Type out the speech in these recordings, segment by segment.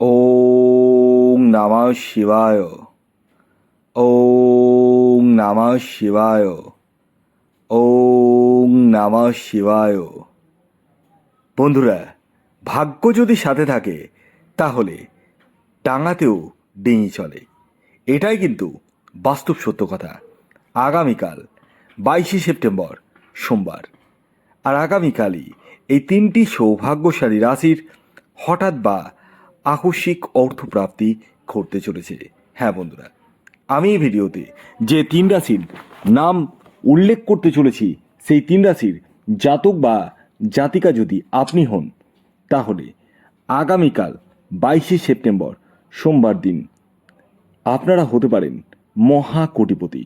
ওং নমঃ শিবায়। ওং নমঃ শিবায়। ওং নমঃ শিবায়। বন্ধুরা, ভাগ্য যদি সাথে থাকে, তাহলে টাঙাতেও ডিঙি চলে। এটাই কিন্তু বাস্তব সত্য কথা। আগামীকাল বাইশে সেপ্টেম্বর, সোমবার। আর আগামীকালই এই তিনটি সৌভাগ্যশালী রাশির হঠাৎ বা আকস্মিক অর্থপ্রাপ্তি ঘটতে চলেছে। হ্যাঁ বন্ধুরা, আমি এই ভিডিওতে যে তিন রাশির নাম উল্লেখ করতে চলেছি, সেই তিন রাশির জাতক বা জাতিকা যদি আপনি হন, তাহলে আগামীকাল বাইশে সেপ্টেম্বর সোমবার দিন আপনারা হতে পারেন মহা কোটিপতি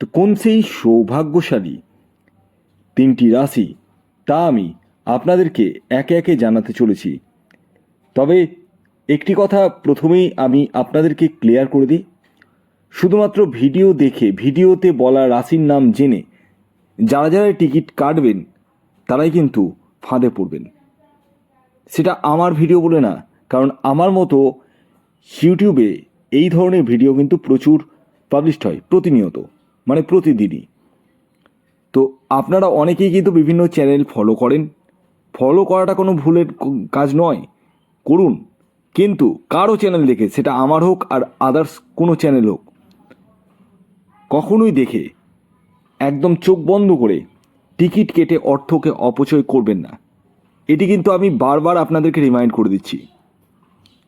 তো কোন সেই সৌভাগ্যশালী তিনটি রাশি, তা আমি আপনাদেরকে একে একে জানাতে চলেছি তবে একটি কথা প্রথমেই আমি আপনাদেরকে ক্লিয়ার করে দিই। শুধুমাত্র ভিডিও দেখে, ভিডিওতে বলা রাশির নাম জেনে যারা যারা টিকিট কাটবেন, তারাই কিন্তু ফাঁদে পড়বেন। সেটা আমার ভিডিও বলে না, কারণ আমার মতো ইউটিউবে এই ধরনের ভিডিও কিন্তু প্রচুর পাবলিশড হয় প্রতিনিয়ত মানে প্রতিদিনই। তো আপনারা অনেকেই কিন্তু বিভিন্ন চ্যানেল ফলো করেন। ফলো করাটা কোনো ভুলের কাজ নয় করুন। কিন্তু কারও চ্যানেল দেখে সেটা আমার হোক আর আদার্স কোনো চ্যানেল হোক, কখনোই দেখে একদম চোখ বন্ধ করে টিকিট কেটে অর্থকে অপচয় করবেন না। এটি কিন্তু আমি বারবার আপনাদেরকে রিমাইন্ড করে দিচ্ছি।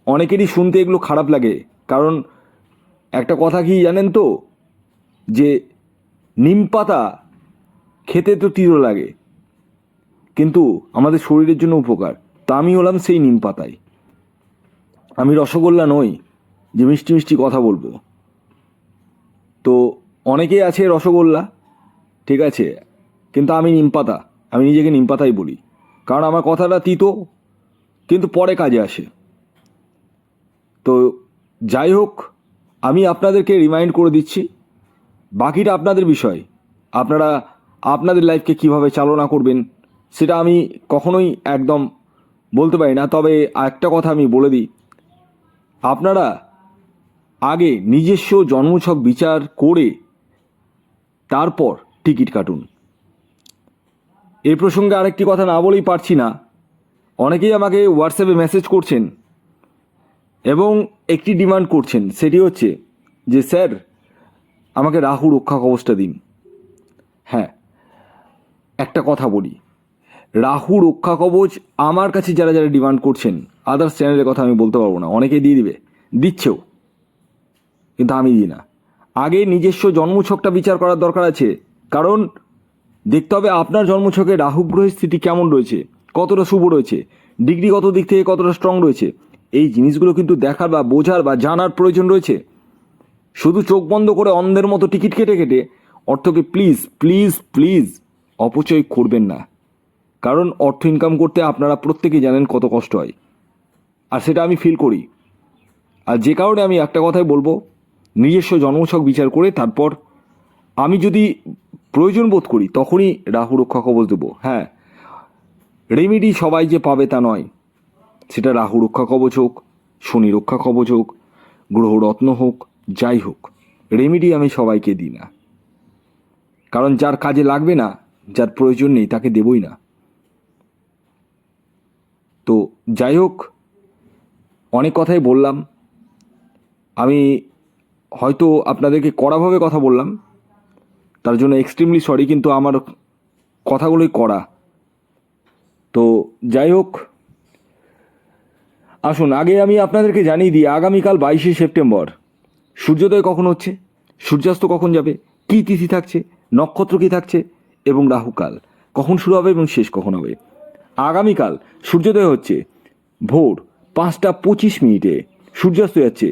অনেকেরই শুনতে এগুলো খারাপ লাগে, কারণ একটা কথা কি জানেন তো? যে নিম পাতা খেতে তো তীর লাগে, কিন্তু আমাদের শরীরের জন্য উপকার। তা আমি হলাম সেই নিম পাতায়। আমি রসগোল্লা নই, যে মিষ্টি মিষ্টি কথা বলব। তো অনেকেই আছে রসগোল্লা, ঠিক আছে, কিন্তু আমি নিমপাতা, আমি নিজেকে নিমপাতাই বলি। কারণ আমার কথাটা তিতো, কিন্তু পরে কাজে আসে। তো যাই হোক, আমি আপনাদেরকে রিমাইন্ড করে দিচ্ছি, বাকিটা আপনাদের বিষয়, আপনারা আপনাদের লাইফকে কীভাবে চালনা করবেন, সেটা আমি কখনোই একদম বলতে পারি না, তবে একটা কথা আমি বলে দিই আপনারা আগে নিজস্ব জন্মছক বিচার করে তারপর টিকিট কাটুন। এই প্রসঙ্গে আরেকটি কথা না বলেই পারছি না। অনেকেই আমাকে হোয়াটসঅ্যাপে মেসেজ করছেন এবং একটি ডিমান্ড করছেন। সেটি হচ্ছে যে, স্যার, আমাকে রাহু রক্ষা কবচটা দিন। হ্যাঁ একটা কথা বলি। রাহু রক্ষা কবচ আমার কাছে যারা যারা ডিমান্ড করছেন আদার্স চ্যানেলের কথা আমি বলতে পারব না অনেকে দিয়ে দিবে। দিচ্ছেও। কিন্তু আমি দিই না। আগে নিজস্ব জন্মছকটা বিচার করার দরকার আছে। কারণ দেখতে হবে আপনার জন্মছকে রাহু গ্রহের স্থিতি কেমন রয়েছে, কতটা শুভ রয়েছে ডিগ্রিগত দিক থেকে কতটা স্ট্রং রয়েছে। এই জিনিসগুলো কিন্তু দেখার বা বোঝার বা জানার প্রয়োজন রয়েছে। শুধু চোখ বন্ধ করে অন্ধের মতো টিকিট কেটে কেটে অর্থকে প্লিজ প্লিজ প্লিজ অপচয় করবেন না। কারণ অর্থ ইনকাম করতে আপনারা প্রত্যেকেই জানেন কত কষ্ট হয়। আর সেটা আমি ফিল করি। আর যে কারণে আমি একটা কথাই বলব, নিজস্ব জন্মছক বিচার করে তারপর আমি যদি প্রয়োজন বোধ করি, তখনই রাহু রক্ষা কবচ দেবো। হ্যাঁ রেমেডি সবাই যে পাবে তা নয়। সেটা রাহু রক্ষা কবচ হোক, শনি রক্ষা কবচ হোক গ্রহরত্ন হোক, যাই হোক রেমেডি আমি সবাইকে দিই না। কারণ যার কাজে লাগবে না, যার প্রয়োজন নেই তাকে দেবই না। তো যাই হোক, অনেক কথাই বললাম। আমি হয়তো আপনাদেরকে কড়াভাবে কথা বললাম। তার জন্য এক্সট্রিমলি সরি কিন্তু আমার কথাগুলোই কড়া। তো যাই হোক, আসুন, আগে আমি আপনাদেরকে জানিয়ে দিই, আগামীকাল বাইশে সেপ্টেম্বর, সূর্যোদয় কখন হচ্ছে? সূর্যাস্ত কখন যাবে? কী তিথি থাকছে? নক্ষত্র কী থাকছে? এবং রাহুকাল কখন শুরু হবে এবং শেষ কখন হবে? আগামীকাল সূর্যোদয় হচ্ছে। ভোর পাঁচটা পঁচিশ মিনিটে, সূর্যাস্ত যাচ্ছে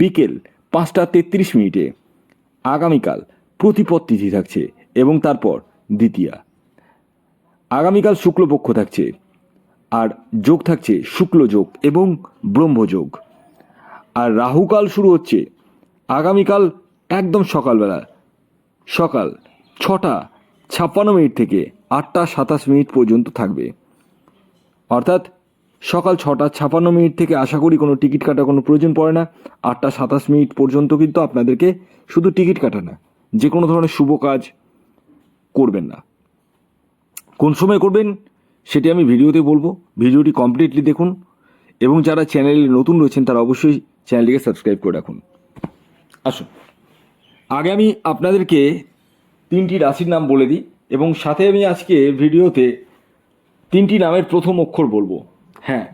বিকেল পাঁচটা তেত্রিশ মিনিটে। আগামীকাল প্রতিপদ তিথি থাকছে এবং তারপর দ্বিতীয়া। আগামীকাল শুক্লপক্ষ থাকছে আর যোগ থাকছে শুক্ল যোগ এবং ব্রহ্মযোগ আর রাহুকাল শুরু হচ্ছে আগামীকাল একদম সকালবেলা, সকাল ছটা ছাপ্পান্ন মিনিট থেকে আটটা সাতাশ মিনিট পর্যন্ত থাকবে। অর্থাৎ সকাল ছটা ছাপান্ন মিনিট থেকে আশা করি কোনো টিকিট কাটার কোনো প্রয়োজন পড়ে না। আটটা সাতাশ মিনিট পর্যন্ত কিন্তু আপনাদেরকে শুধু টিকিট কাটা না যে কোনো ধরনের শুভ কাজ করবেন না। কোন সময় করবেন সেটি আমি ভিডিওতে বলব। ভিডিওটি কমপ্লিটলি দেখুন এবং যারা চ্যানেলে নতুন রয়েছেন তারা অবশ্যই চ্যানেলটিকে সাবস্ক্রাইব করে রাখুন। আসুন, আগে আমি আপনাদেরকে তিনটি রাশির নাম বলে দিই এবং সাথে আমি আজকে ভিডিওতে তিনটি নামের প্রথম অক্ষর বলব। হ্যাঁ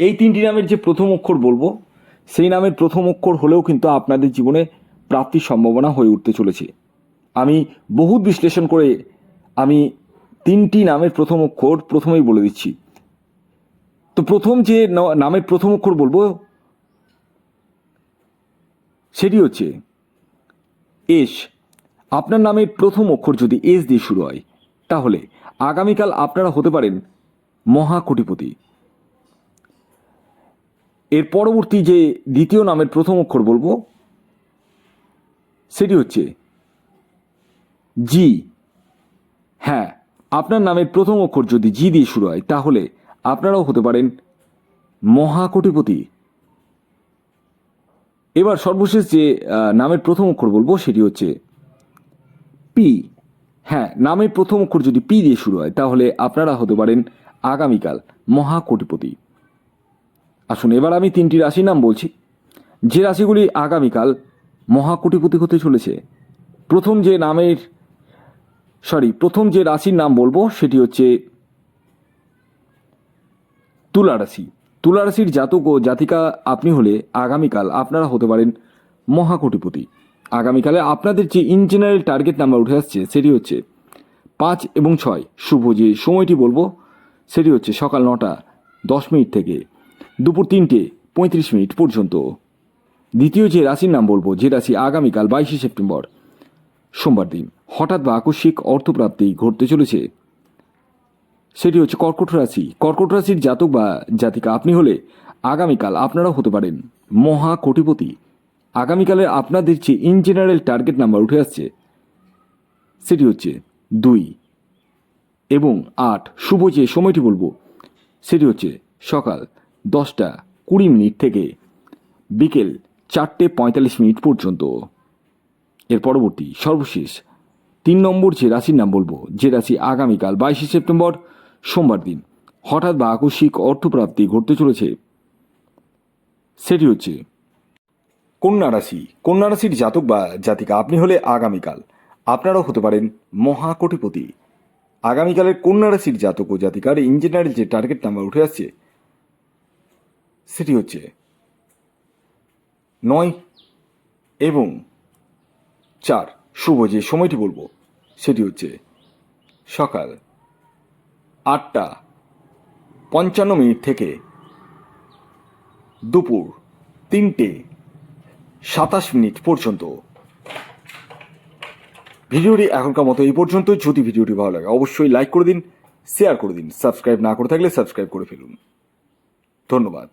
এই তিনটি নামের যে প্রথম অক্ষর বলব, সেই নামের প্রথম অক্ষর হলেও কিন্তু আপনাদের জীবনে প্রাপ্তির সম্ভাবনা হয়ে উঠতে চলেছে। আমি বহুত বিশ্লেষণ করে আমি তিনটি নামের প্রথম অক্ষর প্রথমেই বলে দিচ্ছি। তো প্রথম যে নামের প্রথম অক্ষর বলব, সেটি হচ্ছে এস। আপনার নামের প্রথম অক্ষর যদি এস দিয়ে শুরু হয়, তাহলে আগামীকাল আপনারা হতে পারেন মহাকোটিপতি। এর পরবর্তী যে দ্বিতীয় নামের প্রথম অক্ষর বলব, সেটি হচ্ছে জি। হ্যাঁ আপনার নামের প্রথম অক্ষর যদি জি দিয়ে শুরু হয়, তাহলে আপনারাও হতে পারেন মহাকোটিপতি। এবার সর্বশেষ যে নামের প্রথম অক্ষর বলব, সেটি হচ্ছে পি। হ্যাঁ নামের প্রথম অক্ষর যদি পি দিয়ে শুরু হয়, তাহলে আপনারা হতে পারেন আগামীকাল মহাকোটিপতি। আসুন, এবার আমি তিনটি রাশির নাম বলছি। যে রাশিগুলি আগামীকাল মহাকোটিপতি হতে চলেছে, প্রথম যে নামের সরি প্রথম যে রাশির নাম বলব সেটি হচ্ছে তুলা রাশি। তুলা রাশির জাতক ও জাতিকা আপনি হলে আগামীকাল আপনারা হতে পারেন মহাকোটিপতি। আগামীকালে আপনাদের যে ইন জেনারেল টার্গেট নাম্বার উঠে আসছে সেটি হচ্ছে পাঁচ এবং ছয়। শুভ যে সময়টি বলব সেটি হচ্ছে সকাল নটা, দশ মিনিট থেকে দুপুর তিনটে, পঁয়ত্রিশ মিনিট পর্যন্ত। দ্বিতীয় যে রাশির নাম বলব, যে রাশি আগামীকাল বাইশে সেপ্টেম্বর, সোমবার দিন, হঠাৎ বা আকস্মিক অর্থপ্রাপ্তি ঘটতে চলেছে। সেটি হচ্ছে কর্কট রাশি। কর্কট রাশির জাতক বা জাতিকা আপনি হলে আগামীকাল আপনারাও হতে পারেন। মহা কোটিপতি। আগামীকালে আপনাদের যে ইন জেনারেল টার্গেট নাম্বার উঠে আসছে, সেটি হচ্ছে দুই। এবং আট শুভ যে সময়টি বলব, সেটি হচ্ছে সকাল দশটা কুড়ি মিনিট থেকে বিকেল চারটে পঁয়তাল্লিশ মিনিট পর্যন্ত। এর পরবর্তী সর্বশেষ তিন নম্বর যে রাশির নাম বলব, যে রাশি আগামীকাল বাইশে সেপ্টেম্বর, সোমবার দিন হঠাৎ বা আকস্মিক অর্থপ্রাপ্তি ঘটতে চলেছে, সেটি হচ্ছে কন্যা রাশি। কন্যা রাশির জাতক বা জাতিকা আপনি হলে আগামীকাল, আপনারাও হতে পারেন মহাকোটিপতি। আগামীকালের কন্যা রাশির জাতক ও জাতিকার ইঞ্জিনিয়ারের যে টার্গেট নাম্বার উঠে আসছে, সেটি হচ্ছে নয় এবং চার। শুভ যে সময়টি বলব, সেটি হচ্ছে সকাল আটটা পঞ্চান্ন মিনিট থেকে দুপুর তিনটে সাতাশ মিনিট পর্যন্ত। ভিডিওটি এখনকার মতো এই পর্যন্ত যদি ভিডিওটি ভালো লাগে, অবশ্যই লাইক করে দিন শেয়ার করে দিন সাবস্ক্রাইব না করে থাকলে সাবস্ক্রাইব করে ফেলুন। ধন্যবাদ।